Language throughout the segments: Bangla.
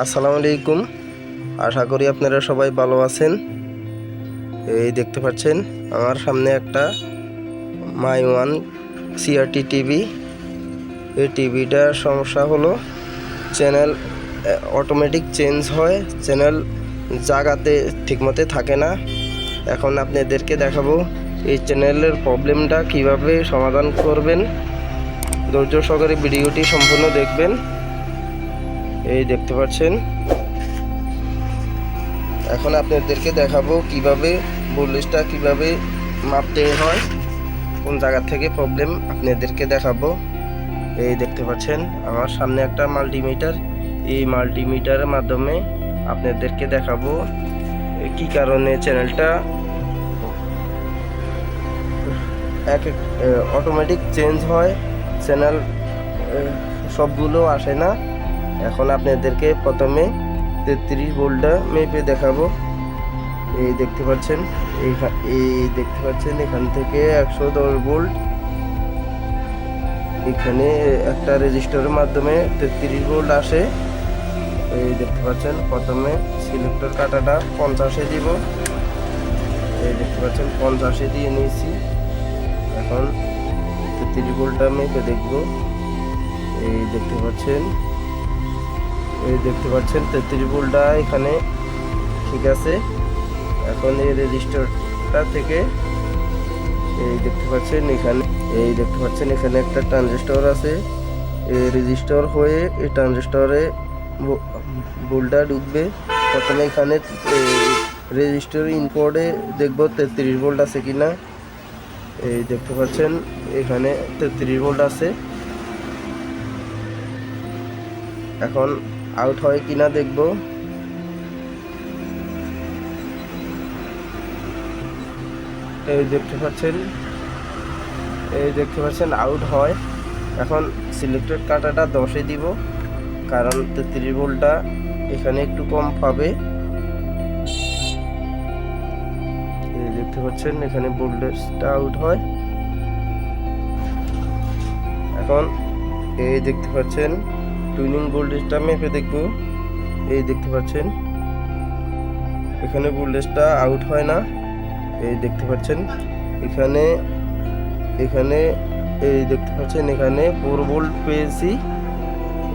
আসসালামু আলাইকুম। আশা করি আপনারা সবাই ভালো আছেন। এই দেখতে পাচ্ছেন, আমার সামনে একটা মাই ওয়ান সিআরটি টিভি। এই টিভিটার সমস্যা হলো, চ্যানেল অটোমেটিক চেঞ্জ হয়, চ্যানেল জায়গাতে ঠিকমতো থাকে না। এখন আপনাদেরকে দেখাবো, এই চ্যানেলের প্রবলেমটা কীভাবে সমাধান করবেন। ধৈর্য সহকারে ভিডিওটি সম্পূর্ণ দেখবেন। এই দেখতে পাচ্ছেন। এখন আপনাদেরকে দেখাবো কীভাবে ভোল্টেজটা কীভাবে মাপতে হয়, কোন জায়গা থেকে প্রবলেম আপনাদেরকে দেখাবো। এই দেখতে পাচ্ছেন, আমার সামনে একটা মাল্টিমিটার এই মাল্টিমিটারের মাধ্যমে আপনাদেরকে দেখাবো কি কারণে চ্যানেলটা এক এক অটোমেটিক চেঞ্জ হয়। চ্যানেল সবগুলো আসে না। এখন আপনাদেরকে প্রথমে তেত্রিশ ভোল্টটা মেপে দেখাবো। এই দেখতে পাচ্ছেন, এই দেখতে পাচ্ছেন, এখান থেকে একশো দশ বোল্ট। এখানে একটা রেজিস্টারের মাধ্যমে তেত্রিশ বোল্ট আসে। এই দেখতে পাচ্ছেন, প্রথমে সিলেক্টর কাটাটা পঞ্চাশে দিব। এই দেখতে পাচ্ছেন, পঞ্চাশে দিয়ে নিয়েছি। এখন তেত্রিশ ভোল্টটা মেপে দেখব। এই দেখতে পাচ্ছেন দেখতে পাচ্ছেন তেত্রিশ ভোল্টটা এখানে ঠিক আছে। এখন এই রেজিস্টারটা থেকে এই দেখতে পাচ্ছেন এখানে, এই দেখতে পাচ্ছেন এখানে একটা ট্রানজিস্টর আছে। এই রেজিস্টার হয়ে এই ট্রানজিস্টরে ভোল্টটা ঢুকবে। প্রথমে এখানে রেজিস্টার ইনপোর্টে দেখব তেত্রিশ ভোল্ট আছে কিনা। এই দেখতে পাচ্ছেন এখানে তেত্রিশ ভোল্ট আছে। এখন আউট হয় কিনা দেখব। এই দেখতে পাচ্ছেন, এই দেখতে পাচ্ছেন আউট হয়। এখন সিলেক্টেড কাটাটা দশে দিব, কারণ তেত্রিশ ভোল্টটা এখানে একটু কম পাবে। দেখতে পাচ্ছেন, এখানে ভোল্টেজটা আউট হয়। এখন এই দেখতে পাচ্ছেন টুইনিং ভোল্টেজটা মেপে দেখব। এই দেখতে পাচ্ছেন। এখানে ভোল্টেজটা আউট হয় না। এই দেখতে পাচ্ছেন। এখানে এখানে, এই দেখতে পাচ্ছেন, এখানে ফোর ভোল্ট পেয়েছি।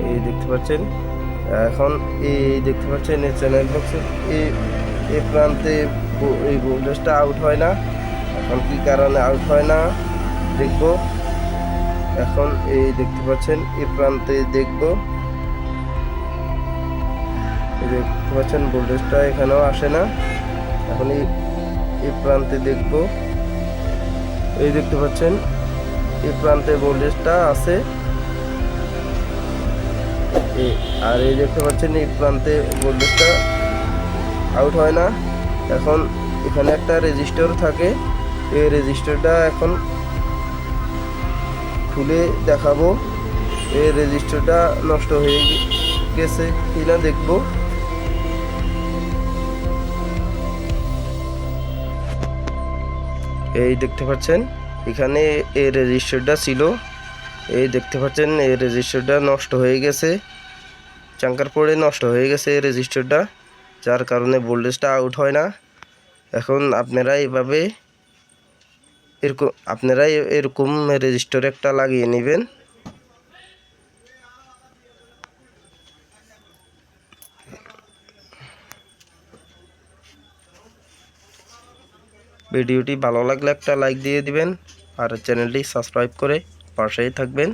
এই দেখতে পাচ্ছেন। এখন এই দেখতে পাচ্ছেন, এই চ্যানেল বক্সের এই প্রান্তে এই ভোল্টেজটা আউট হয় না। এখন কি কারণে আউট হয় না? দেখব। এখন এই দেখতে পাচ্ছেন এই প্রান্তে দেখব। দেখতে পাচ্ছেন ভোল্টেজটা এখানেও আসে না। এখন এই প্রান্তে দেখব। এই দেখতে পাচ্ছেন এই প্রান্তে ভোল্টেজটা আছে। আর এই দেখতে পাচ্ছেন, এই প্রান্তে ভোল্টেজটা আউট হয় না। এখন এখানে একটা রেজিস্টার থাকে। এই রেজিস্টারটা এখন খুলে দেখাবো। এই রেজিস্টারটা নষ্ট হয়ে গেছে। কিনা দেখব। এই দেখতে পাচ্ছেন, এখানে এই রেজিস্টারটা ছিল। এই দেখতে পাচ্ছেন, এই রেজিস্টারটা নষ্ট হয়ে গেছে। চাঙ্কার পড়ে নষ্ট হয়ে গেছে এই রেজিস্টারটা, যার কারণে ভোল্টেজটা আউট হয় না। এখন আপনারা এভাবে এরকম আপনারা এরকম রেজিস্টার একটা লাগিয়ে নেবেন। ভিডিওটি ভালো লাগলে একটা লাইক দিয়ে দিবেন, আর চ্যানেলটি সাবস্ক্রাইব করে পাশেই থাকবেন।